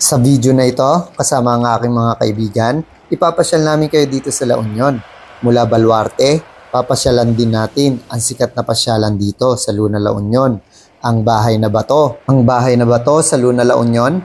Sa video na ito, kasama ang aking mga kaibigan, ipapasyal namin kayo dito sa La Union. Mula Baluarte, papasyalan din natin ang sikat na pasyalan dito sa Luna La Union, ang Bahay na Bato. Ang Bahay na Bato sa Luna La Union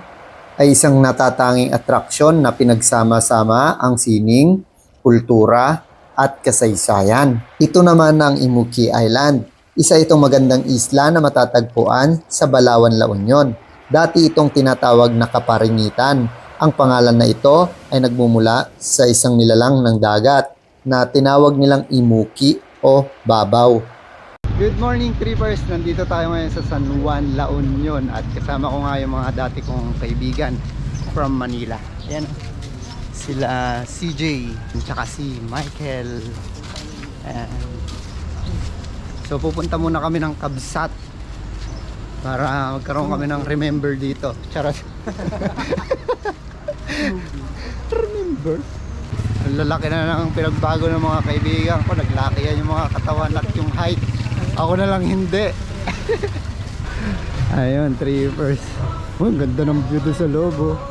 ay isang natatanging atraksyon na pinagsama-sama ang sining, kultura, at kasaysayan. Ito naman ang Imuki Island. Isa itong magandang isla na matatagpuan sa Balawan, La Union. Dati itong tinatawag na Kaparingitan. Ang pangalan na ito ay nagmumula sa isang nilalang ng dagat na tinawag nilang Imuki o Babaw. Good morning trippers! Nandito tayo ngayon sa San Juan, La Union at kasama ko nga yung mga dati kong kaibigan from Manila. Ayan sila CJ tsaka si Michael. Ayan. So pupunta muna kami ng Kabsat para magkaroon kami ng remember dito. Charot. remember? Ang lalaki na ng pinagbago ng mga kaibigan ko. Naglaki yan yung mga katawan at yung height. Ako na lang hindi. Ayun, trippers. Oh, ang ganda ng view sa loob, oh.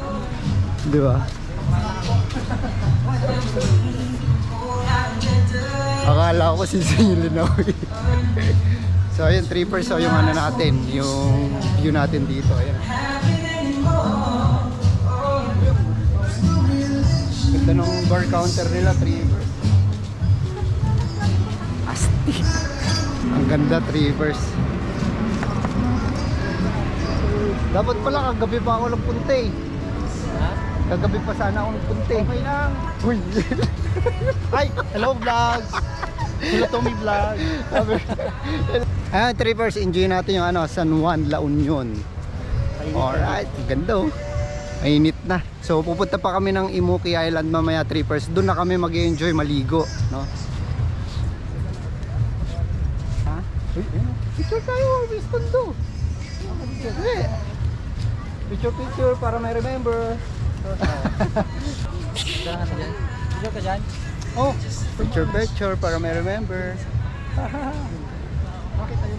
Di ba? Akala ko si Zilin ako eh. So ayun, trippers, so yung ano natin, yung view natin dito. Ayan. Ganda ng bar counter nila, trippers. Asti. Ang ganda, trippers. Dapat pala kagabi pa ako nagpunta eh. Kagabi pa sana ako nagpunta. Okay lang. Uy! Hi, hello vlogs. Hello Tommy vlog. Ayan, trippers, enjoy natin yung ano, San Juan, La Union. Alright, ganda oh. Mainit na. So pupunta pa kami ng Imuki Island mamaya trippers. Doon na kami mag-enjoy maligo, no? Ha? Uy, oh. Picture tayo, Miss Tondo. Hindi. Picture picture para may remember. Video ka dyan? Oh, picture picture para may remember.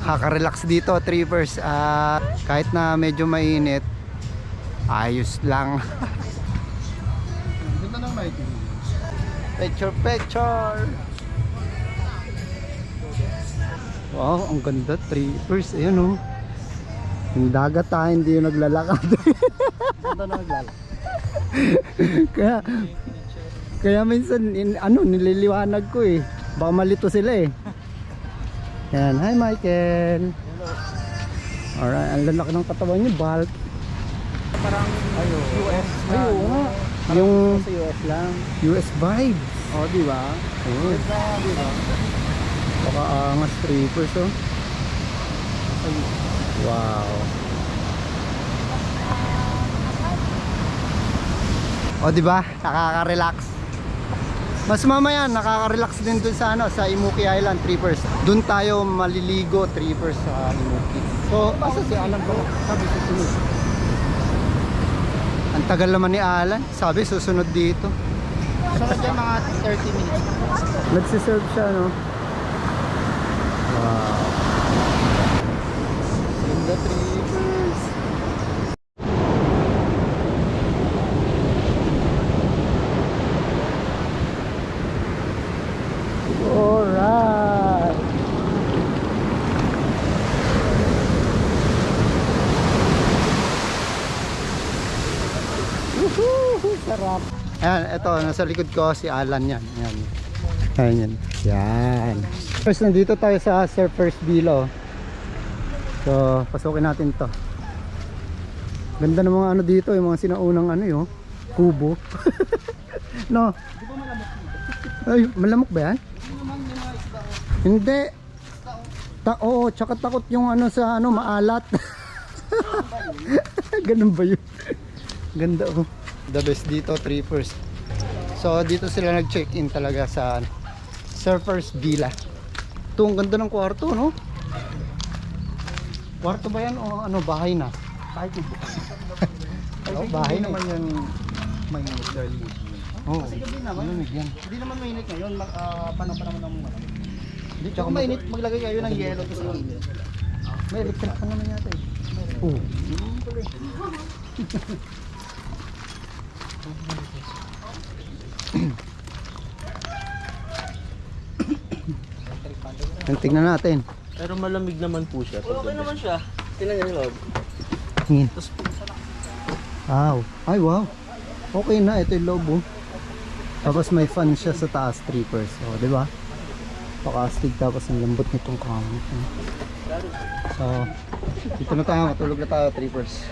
Kaka-relax dito, trippers. Ah, kahit na medyo mainit, ayos lang. Ganda ng mic. Picture picture. Wow, ang ganda, trippers. Ayun oh. Yung dagat tayo, hindi yung naglalakad. Ganda ng vlog. kaya, kaya minsan, in, ano, nililiwanag ko eh. Baka malito sila eh. Yan, hi Michael. Alright, ang lalaki ng katawan niyo, bulk. Parang Ayo. US. Ay, oo nga. Yung Sa US lang. US vibe. Oh, di ba? Ganda, di ba? Baka angas strippers oh. Wow. O di ba? Nakaka-relax. Mas mamaya nakaka-relax din dun sa ano sa Imuki Island trippers. Doon tayo maliligo trippers sa Imuki. So, asa si Alan pala? Sabi susunod. Ang tagal naman ni Alan. Sabi susunod dito. Sunod dyan mga 30 minutes. Nagsiserve siya no. Wow. Ganda trippers. Alright. Woohoo! Sarap. Ayan, ito, nasa likod ko si Alan yan. Yan. Ayan yan. Yan. First, nandito tayo sa Surfers Bilo. So, pasukin natin to. Ganda ng mga ano dito, yung mga sinaunang ano yun. Kubo. no. Ay, malamok ba yan? Hindi. Ta oo, tsaka takot yung ano sa ano, maalat. Ganun ba yun? Ganda oh. The best dito, trippers. So dito sila nag-check-in talaga sa ano, Surfers Villa. Ito, ang ganda ng kwarto, no? Kwarto ba yan o ano, bahay na? Kahit yung Oh, bahay na. naman yan mainit dahil Oh, Kasi gabi naman. malamig yan. Hindi naman mainit ngayon. Mag, uh, panahon pa naman ng mga. Hindi, Tsaka mainit, maglagay kayo ng yelo to sa inyo. May electric pa naman yata eh. Oh. Tingnan natin. Pero malamig naman po siya. Okay naman siya. Tingnan niyo loob. Tingin. Wow. Ay, wow. Okay na. Ito yung lobo. Tapos may fan siya sa taas, trippers. O, di ba? Pakastig tapos ang lambot nitong kamot. So, dito na tayo. Matulog na tayo, trippers.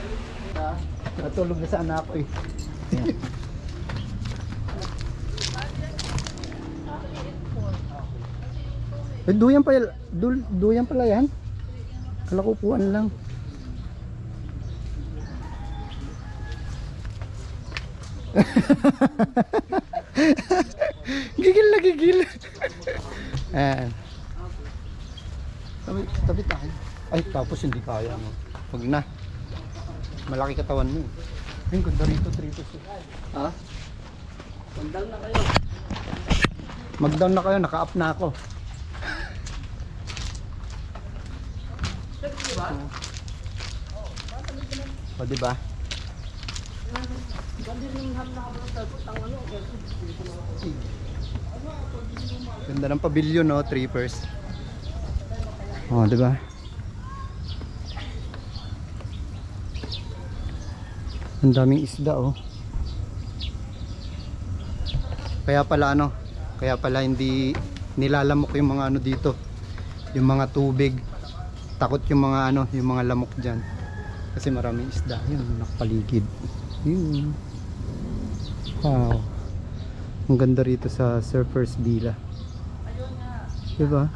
Natulog na sa anak ko eh. Eh, duyan pa, du, duyan pala yan. Kala ko upuan lang. gigil na gigil. Ayan. Tabi, tabi tayo. Ay, tapos hindi kaya. No? Huwag na. Malaki katawan mo. Ay, ganda rito, tritos. Ha? Sandal na kayo. Mag-down na kayo, naka-up na ako. O, di ba? Ganda ng pavilion, no? Trippers. O, di ba? Ang daming isda, oh. Kaya pala ano, kaya pala hindi nilalamok yung mga ano dito. Yung mga tubig. Takot yung mga ano, yung mga lamok diyan. Kasi maraming isda. Yun, nakapaligid. Yun. Wow. Ang ganda rito sa Surfers Villa. Diba?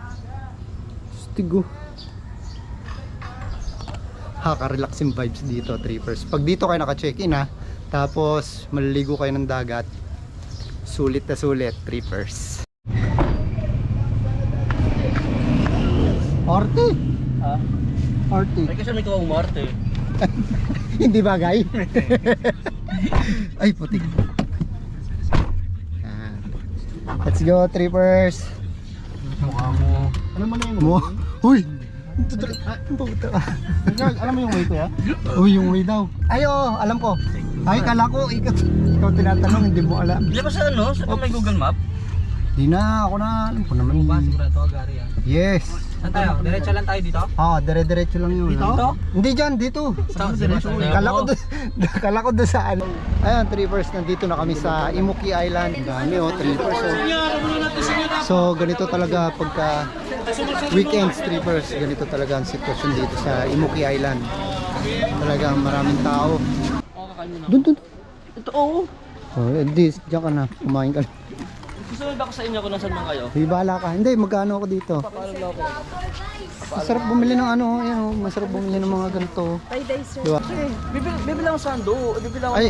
Stigo. Haka-relaxing vibes dito, trippers. Pag dito kayo naka-check-in ha, tapos maliligo kayo ng dagat, sulit na sulit, trippers. Arte! Arte. Ay kasi may kawang Marte. Hindi bagay. Ay, putik. Yan. Let's go, trippers. Mukha mo. Ano man yung Mo. Uy! Alam mo yung way ko ya? Uy, yung way daw. Ay, oo, alam ko. Ay, kala ko, ikaw, ikaw tinatanong, hindi mo alam. Di ba sa ano? Sa may Google Map? Di na, ako na, alam ko naman. sigurado, Gary ah. Yes. Saan tayo? Diretso lang tayo dito? Ah, dire-diretso lang yun. Dito? Ano? Hindi dyan, dito. Saan diretso? Kala ko doon, kala ko doon sa ano. Ayun, trippers, nandito na kami sa Imuki Island. Dami oh, trippers. Oh. So, ganito talaga pagka weekends, trippers. Ganito talaga ang sitwasyon dito sa Imuki Island. Talagang maraming tao. Doon, doon. Ito, oo. Oh, hindi, diyan ka na. Kumain ka na. Susunod ako sa inyo kung nasan man kayo. Hindi, bahala ka. Hindi, magkano ako dito? Masarap bumili ng ano, yan oh, masarap bumili ng mga ganito. Diba? Bibili, bibili ako sando. Bibili ako. Ay,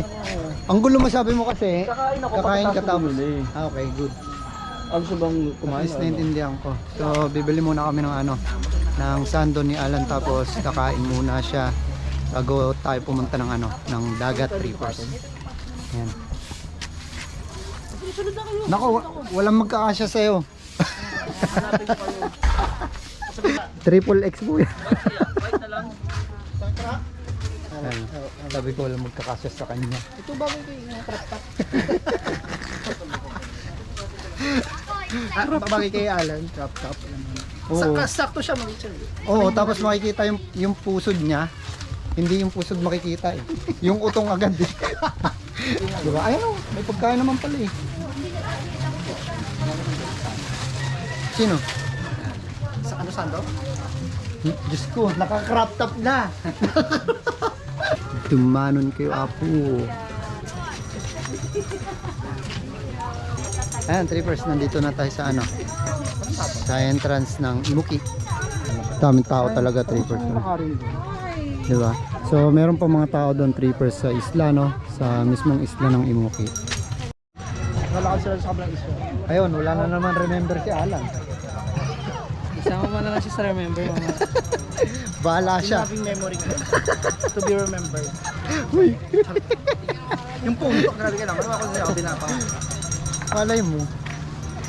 ang gulo masabi mo kasi, Kakain ako kakain ka tapos. bumili. Ah, okay, good. Ano sa bang At kumain? least naintindihan ko. So, bibili muna kami ng ano, ng sando ni Alan tapos kakain muna siya bago tayo pumunta ng ano, ng dagat trippers. Yan. Nako, wa- walang magkakasya sa'yo. Triple X po yan. Wait na lang. Ayan. Sabi ko walang magkakasya sa kanya. Ito bagay ko yung crop top. ah, bagay kay Alan, crop top. Oo. Saka, sakto siya sir. Oo, tapos makikita yung, yung pusod niya. Hindi yung pusod makikita eh. Yung utong agad eh. diba? Ayun oh, may pagkain naman pala eh. Sino? Sa ano sando? Hmm, Diyos ko, naka-crop top na. Tumanon kayo, apo. Ayan, trippers, nandito na tayo sa ano, sa entrance ng Imuki. Daming tao talaga, trippers. Nakarin doon. Di ba? So, meron pa mga tao doon, trippers sa isla, no? Sa mismong isla ng Imuki. Nalakad sila sa kabilang isla. Ayun, wala na naman remember si Alan. Isama mo na lang siya sa remember mo. Bahala siya. Having memory ko. to be remembered. Uy, Yung punto, grabe ka naman. Ako sa binapa. malay mo.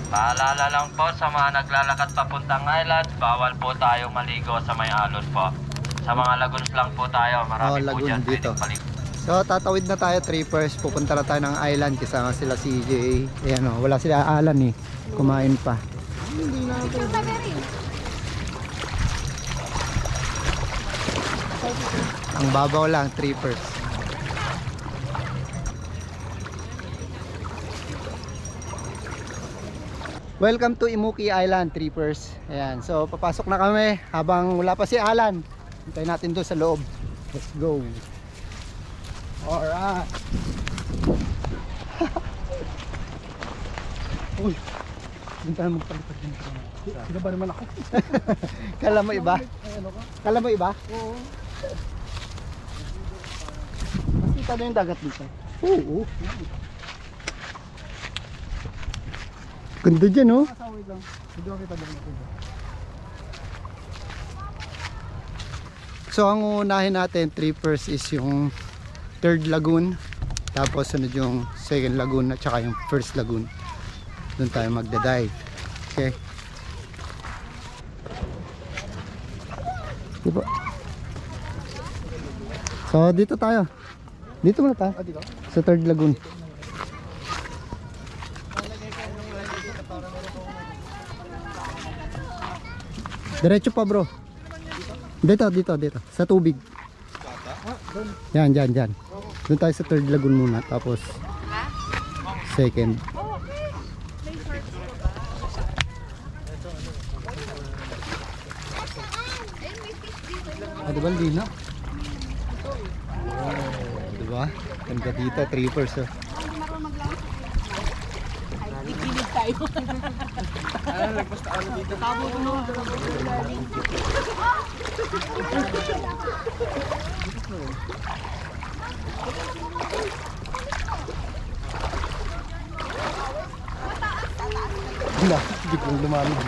Paalala lang po sa mga naglalakad papuntang island, bawal po tayong maligo sa may alon po. Sa mga lagoons lang po tayo, Oh, marami po lagoon dyan dito. pwedeng maligo. So, tatawid na tayo, trippers. Pupunta na tayo ng island kasama sila CJ. Ayan o, wala sila Alan eh. Kumain pa. Ang babaw lang, trippers. Welcome to Imuki Island, trippers. Ayan, so papasok na kami habang wala pa si Alan. Hintayin natin doon sa loob. Let's go. Alright. Uy, hindi tayo magpalipad din. Sino ba naman ako? Kala mo iba? Kala mo iba? Oo. Makita na yung dagat dito. Oo. Ganda dyan, oh. So, ang unahin natin, trippers, is yung third lagoon. Tapos, sunod yung second lagoon at saka yung first lagoon. Doon tayo magda-dive. Okay. Diba? So, dito tayo. Dito muna tayo. Sa third lagoon. Diretso pa bro. Dito, dito, dito. Sa tubig. Yan, yan, yan. Doon tayo sa third lagoon muna. Tapos, second. Ah, diba lino? Oh, diba? Ganda dito, trippers oh. Wala, biglang lumamig.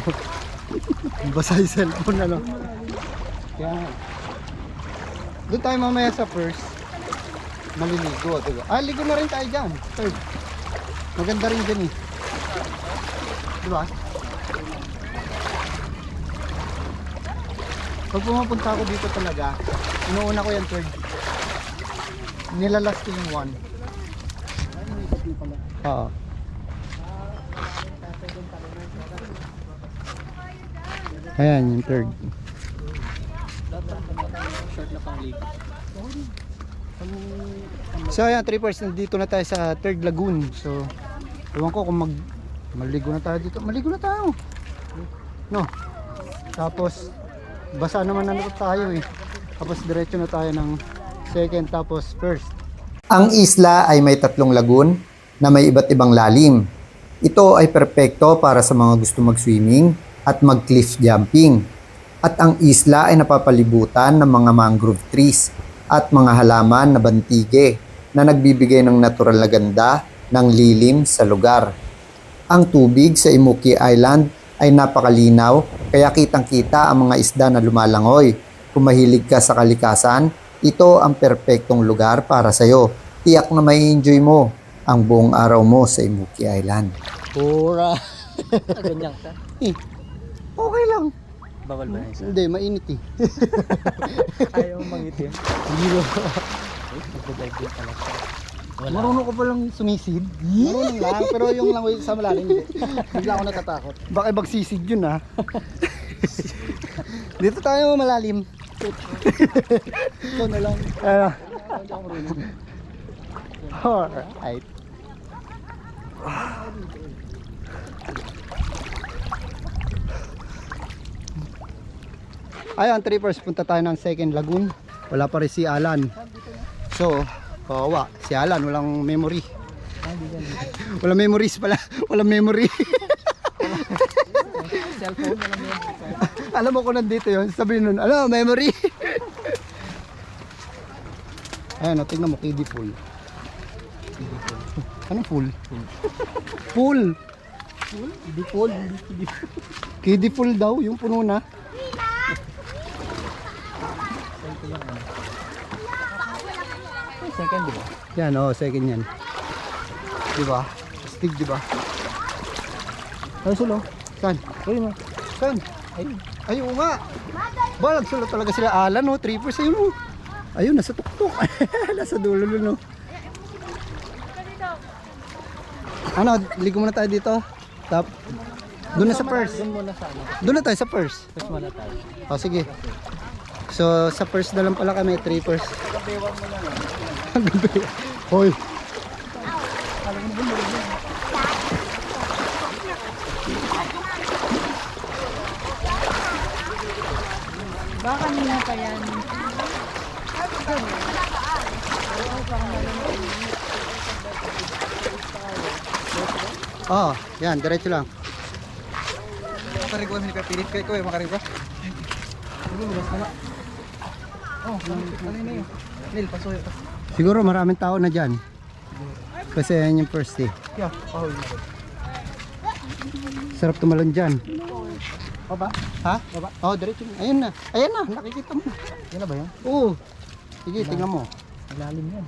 Basa yung cellphone ano. Kaya, doon tayo mamaya sa first. Maliligo, diba? Ah, ligo na rin tayo dyan. Third. Maganda rin dyan eh. Diba? Pag pumapunta ako dito talaga, inuuna ko yung third. Nilalas ko yung one. Oo. Ayan yung third. So ayan, trippers, nandito na tayo sa third lagoon. So, ewan ko kung mag maligo na tayo dito. Maligo na tayo. No. Tapos, basa naman na tayo eh. Tapos diretso na tayo ng second tapos first. Ang isla ay may tatlong lagoon na may iba't ibang lalim. Ito ay perpekto para sa mga gusto mag-swimming at mag-cliff jumping. At ang isla ay napapalibutan ng mga mangrove trees at mga halaman na bantige na nagbibigay ng natural na ganda ng lilim sa lugar. Ang tubig sa Imuki Island ay napakalinaw kaya kitang-kita ang mga isda na lumalangoy. Kung mahilig ka sa kalikasan, ito ang perpektong lugar para sa'yo. Tiyak na may enjoy mo ang buong araw mo sa Imuki Island. Pura. Ganyan ka. Eh, okay lang. Bawal ba yun? Hindi, mainit eh. Ayaw mangitim. Zero. Nagdadive din pala siya. Wala. Marunong ko palang sumisid. Marunong lang, pero yung langoy sa malalim, hindi. Bigla ako natatakot. Baka ibang sisid yun ah. Dito tayo malalim. Ikaw na lang. Ano? Alright. Ayun, trippers, punta tayo ng second lagoon. Wala pa rin si Alan. So, kawawa. Si Alan, walang memory. Walang memories pala. Walang memory. Cellphone na lang yun. Alam mo kung nandito yun, sabihin nun, ano, memory. Ayan, o, tingnan mo, kiddie full. Anong full? Full. Hindi full, hindi Kiddie full daw, yung puno na. Second, di? Yan, oh, second yan. Di ba? Astig, di ba? Ano sulo? Saan? Ayun mo. Saan? Ayun. Ay, oo nga. Ba, nagsulat talaga sila Alan, oh, trippers, ayun, oh. Ayun, nasa tuktok. nasa dulo no. Ano, ligo muna tayo dito. Tap. Doon na sa purse. Doon ano. Na tayo sa purse. First muna tayo. O sige. So sa purse na lang pala kami, three purse. Gabi. Hoy. Baka nila pa yan. Oh, yan, diretso lang. Makarin ko, hindi ka pilit kayo ko eh, makarin ko. Oh, ano na yun? Nil, pasoy. Siguro maraming tao na dyan. Kasi yan yung first eh. Yeah, pahoy na. Sarap tumalon dyan. Baba? Ha? Baba? Oh, diretso. Ayun na. Ayan na, nakikita mo. Yan na ba yan? Oo. Sige, tingnan mo. Malalim yan.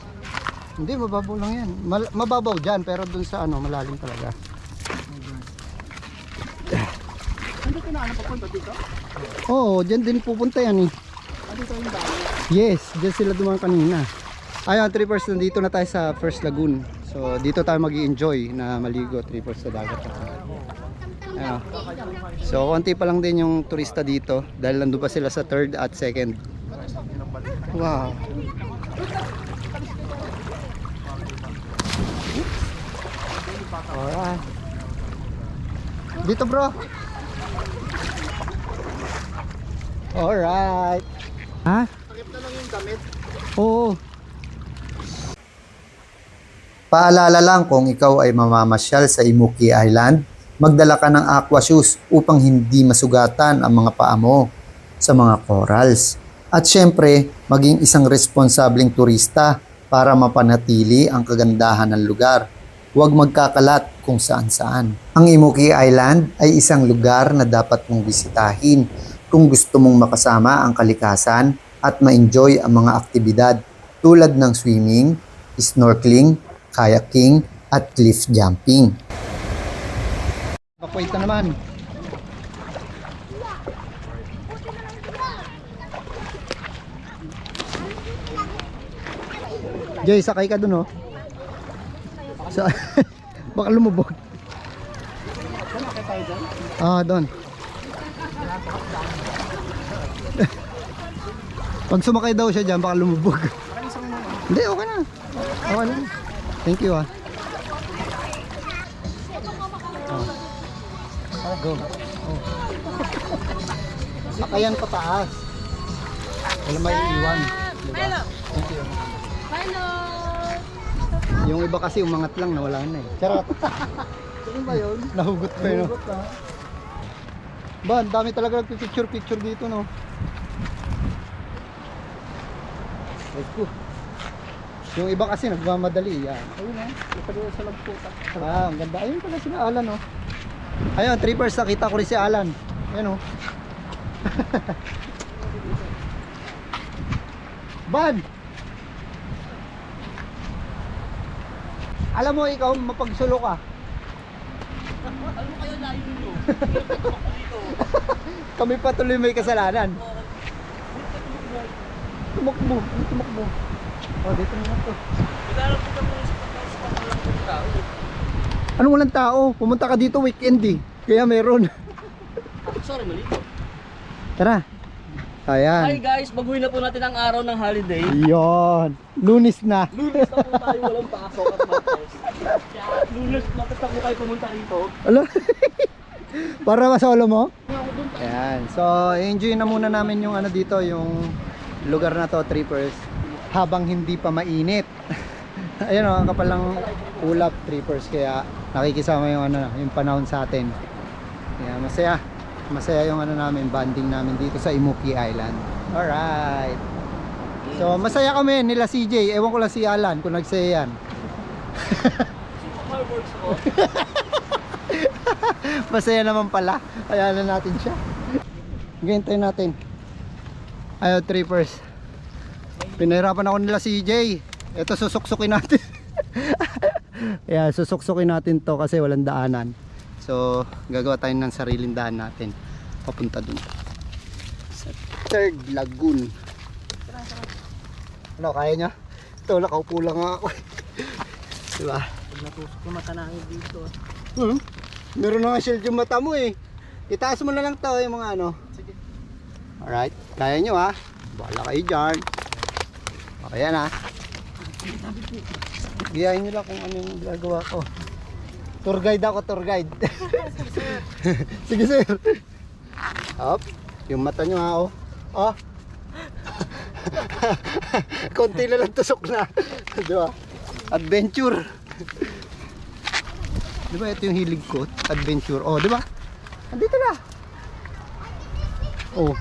Hindi, mababaw lang yan. Mal- mababaw dyan, pero dun sa ano, malalim talaga. Hindi ka na ano papunta dito? Oo, dyan din pupunta yan eh. Ah, dito yung dami. Yes, dyan sila dumaan kanina. Ayun, trippers, nandito na tayo sa First Lagoon. So, dito tayo mag enjoy na maligo, trippers sa dagat. Ayun. So, konti pa lang din yung turista dito dahil nandun pa sila sa third at second. Wow. Alright. Dito bro. Alright. Ha? Oo. Paalala lang kung ikaw ay mamamasyal sa Imuki Island, magdala ka ng aqua shoes upang hindi masugatan ang mga paa mo sa mga corals. At syempre, maging isang responsableng turista para mapanatili ang kagandahan ng lugar. Huwag magkakalat kung saan-saan. Ang Imuki Island ay isang lugar na dapat mong bisitahin kung gusto mong makasama ang kalikasan at ma-enjoy ang mga aktibidad tulad ng swimming, snorkeling, kayaking, at cliff jumping. Evacuate na naman. Jay, sakay ka dun oh. Sa baka lumubog. Ah, doon. Pag sumakay daw siya dyan, baka lumubog. Hindi, okay na. Okay na. Thank you ah. Go. Oh. Sakayan pataas. Wala may iwan. Diba? Thank you. Hello! Yung iba kasi umangat lang, nawala na eh. Charot. Ano ba yun? Nahugot pa yun. Nahugot Ba, ang dami talaga nagpipicture-picture dito, no? Let's go. Yung iba kasi nagmamadali, yan. Ayun eh, ito sa lamputa. Ah, ang ganda. Ayun pala sila Alan, no? Ayun, trippers, nakita ko rin si Alan. Ayun, oh. Ban! Alam mo ikaw mapagsulo ka. Ano kayo layo nyo? Kami pa tuloy may kasalanan. Tumakbo, tumakbo. Oh, dito na to. Naglalap ko kami sa pagkakas pa lang ng tao. Anong walang tao? Pumunta ka dito weekend eh. Kaya meron. Sorry, mali. Tara. Hi Ayan. guys, baguhin na po natin ang araw ng holiday. Yon. Lunis na. Lunes na po tayo, walang pasok at lunes, Martes na po tayo pumunta rito. Ala. Para masolo mo? Ayan. So, enjoy na muna namin yung ano dito, yung lugar na to, trippers. Habang hindi pa mainit. Ayun oh, ang kapalang ulap, trippers. Kaya nakikisama yung ano, yung panahon sa atin. Kaya masaya. Masaya yung ano namin, banding namin dito sa Imuki Island. Alright. So, masaya kami nila CJ. Ewan ko lang si Alan kung nagsaya yan. Masaya naman pala. Kaya na natin siya. Gintay natin. Ayaw, trippers. Pinahirapan ako nila CJ. Ito susuksukin natin. Kaya susuksukin natin to kasi walang daanan. So, gagawa tayo ng sariling daan natin. Papunta dun. Sa third lagoon. Ano, kaya niya? Ito, nakaupo lang nga ako. diba? Pag natusok yung mata namin dito. Hmm? Meron na nga shield yung mata mo eh. Itaas mo na lang to yung mga ano. Sige. Alright, kaya nyo ha. Bahala kayo dyan. O, yan ha. Giyahin nyo lang kung ano yung ginagawa ko. Tour guide ako, tour guide. Sige sir. Up. Yung mata nyo ha, oh. Oh. Konti na lang tusok na. Di ba? Adventure. Di ba ito yung hilig ko? Adventure. Oh, di ba? Andito na. Oh.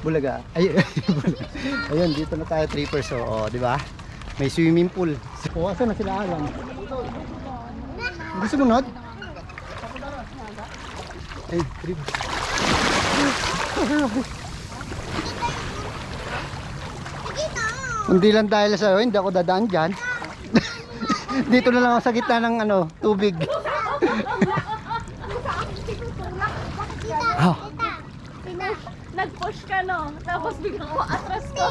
Bulaga. Ay, Bulaga. Ayun, dito na tayo trippers. So, oh, di ba? May swimming pool. Oh, asan na sila alam? Gusto mo not? Ay, trip. Hindi lang dahil sa hindi ako dadaan dyan. Dito na lang ako sa gitna ng ano, tubig. Ah. Tapos biglang umatras ko.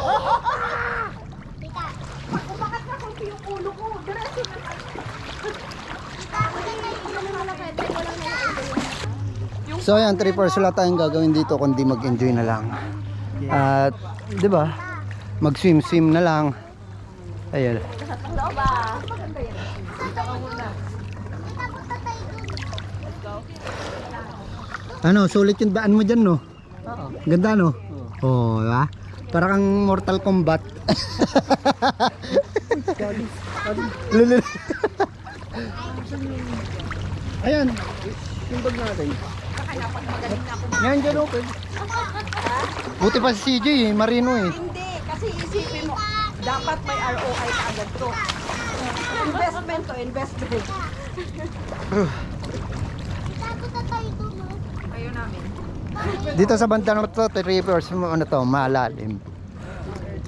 Bakit na kung yung ulo ko? Diretso na. So ayan, trippers, wala tayong gagawin dito kundi mag-enjoy na lang. At, di ba? Mag-swim-swim na lang. Ayun. Ano ba? Maganda yan. Dito ka muna. Ano, sulit yung daan mo dyan, no? Oo. Ganda, no? Oo, oh, diba? Para kang Mortal Kombat. Lulu- Ayan, yung bag natin. Yan dyan, open. Buti pa si CJ, eh, marino eh. Hindi, kasi isipin mo, dapat may ROI ka agad to. Investment to, investment. Kayo namin. Dito sa banda naman to, trippers, ano to, malalim.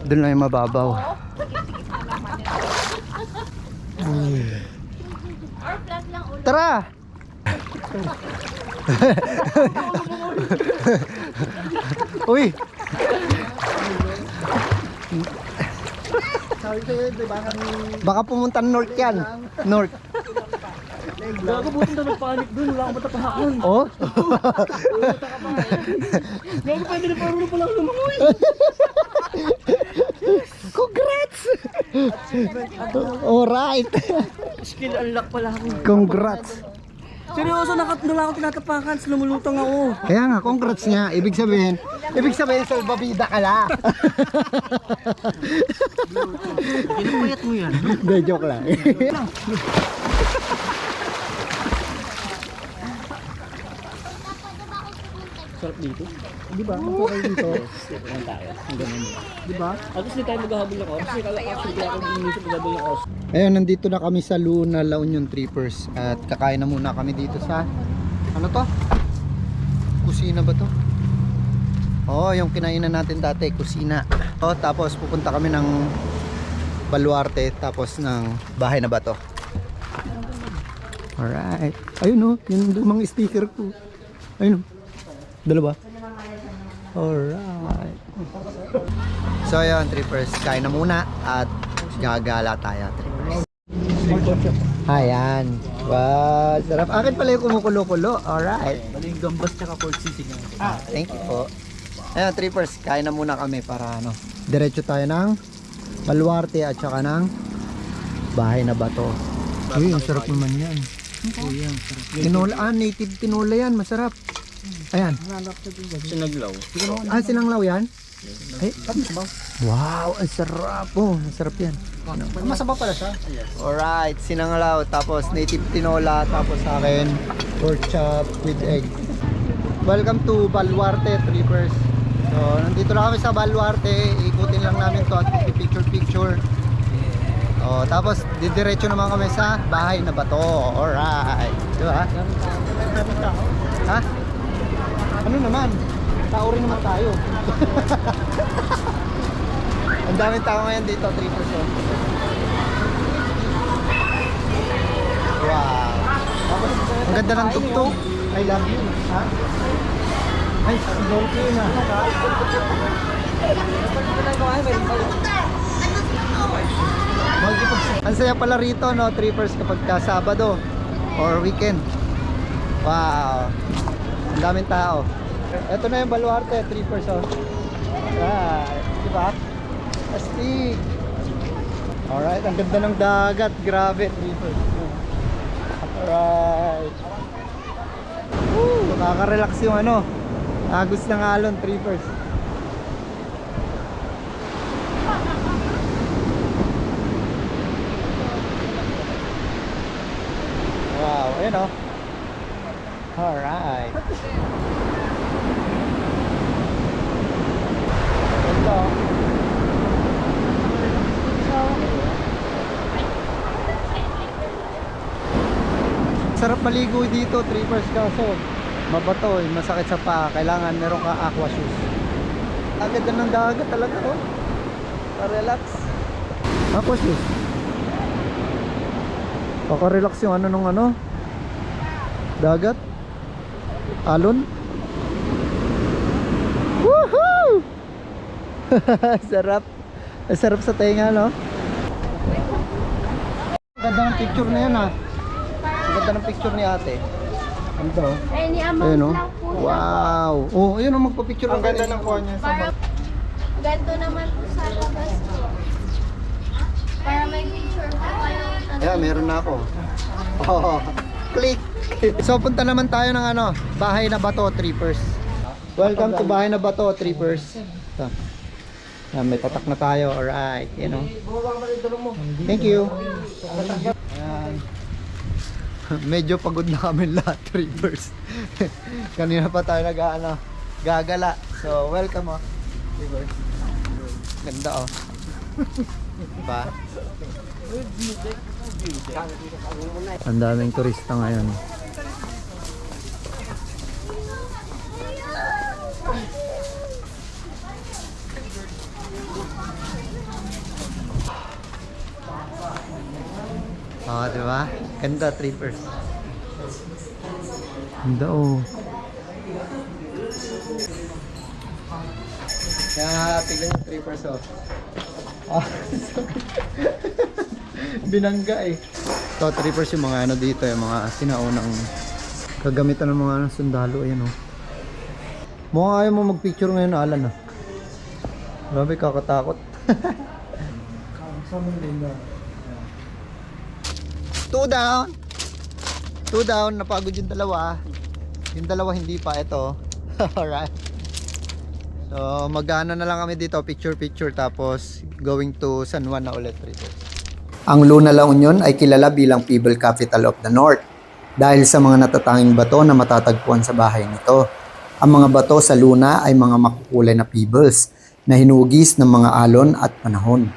Doon lang yung mababaw. Tara! Uy! Baka pumunta north yan. North. Gago buti na nagpanik dun. Wala akong matapahakan. Oh? Gago pwede na parang pa lang lumangoy. Congrats! Alright! Skill unlock pala ako. Congrats! Seryoso, nakat na lang ako tinatapakan. Lumulutang ako. Kaya nga, congrats nga. Ibig sabihin, ibig sabihin, salbabida ka la. Pinapayat mo yan. Hindi, joke lang. Sarap dito. Di ba? Ang okay dito. Tayo. Ang ganun. Di ba? At least di tayo maghahabol ng oras. Kasi actually kaya ako inisip maghahabol ng oras. Ayan, nandito na kami sa Luna La Union Trippers at kakain na muna kami dito sa ano to? Kusina ba to? Oh, yung kinainan natin dati, kusina. Oh, tapos pupunta kami ng Baluarte tapos ng bahay na ba to? Alright. Ayun oh, yung lumang sticker ko. Ayun oh. Dalawa. Alright. So ayun, trippers, kain na muna at gagala tayo, trippers. Ayan. Wow, sarap. Akin pala yung kumukulo-kulo. Alright. Bali yung gambas tsaka pork sisig natin. Ah, thank you po. Ayan, trippers, kain na muna kami para ano. Diretso tayo ng Baluarte at saka ng bahay na bato. Uy, ang sarap naman yan. Kuya, sarap. Tinola, ah, native tinola yan, masarap. Ayan. Sinaglaw. Ah, sinanglaw yan? Ay, wow, ang sarap. Oh, ang sarap yan. Masaba pala siya. Alright, sinanglaw, tapos native tinola, tapos sa akin, pork chop with egg. Welcome to Baluarte Trippers. So, nandito na kami sa Baluarte, ikutin lang namin to at picture picture. Oh, tapos didiretso naman kami sa bahay na bato. Alright. Di ba? Ha? Ano naman? Tao rin naman tayo. Ang daming tao ngayon dito, Trippers. Oh. Wow. Tapos, ang ganda ng tugtog. I love you. Ha? Ay, dolphin na. Ang saya pala rito, no, trippers kapag ka Sabado or weekend. Wow. Ang daming tao. Ito na yung baluarte, trippers, oh. Right. Di ba? Astig. Alright, ang ganda ng dagat. Grabe, trippers. Alright. Woo! Nakaka-relax yung ano. Agos ng alon, trippers. Wow, ayun oh. Alright. Oh. Sarap maligo dito, trippers kaso mabato eh, masakit sa paa. Kailangan meron ka aqua shoes. Ang ganda ng dagat talaga oh. Pa-relax. Aqua shoes. Paka-relax yung ano nung ano. Dagat. Alon. Woohoo! Sarap. Sarap sa tenga, no? Ang Ganda ng picture na yan, ha? Ang Ganda ng picture ni ate. Ano to? Any Ayun, oh. lang po. Wow. Oh, ayun, oh, magpa-picture. Ang ganda ng kuha niya. Ganito naman po sa labas po. Para may picture po kayo. Yeah, meron na ako. Oh, click. So punta naman tayo ng ano, Bahay na Bato Trippers. Welcome to Bahay na Bato Trippers. Ito. Yan, may tatak na tayo. Alright, you know. Thank you. Ayan. Medyo pagod na kami lahat, Trippers. Kanina pa tayo nag ano, gagala. So, welcome oh. Trippers. Ganda oh. Diba? Ang daming turista ngayon. Oh, di ba? Ganda, trippers. Ganda, oh. Kaya tignan yung trippers, oh. Ah, Binangga eh. Ito, trippers yung mga ano dito, yung mga sinaunang kagamitan ng mga sundalo, ayan oh. Mukhang ayaw mo magpicture ngayon, Alan ah. Grabe, kakatakot. Two down. Two down, napagod yung dalawa. Yung dalawa hindi pa, ito. Alright. So, magano na lang kami dito, picture picture tapos going to San Juan na ulit rito. Ang Luna La Union ay kilala bilang People Capital of the North dahil sa mga natatanging bato na matatagpuan sa bahay nito. Ang mga bato sa Luna ay mga makukulay na pebbles na hinugis ng mga alon at panahon.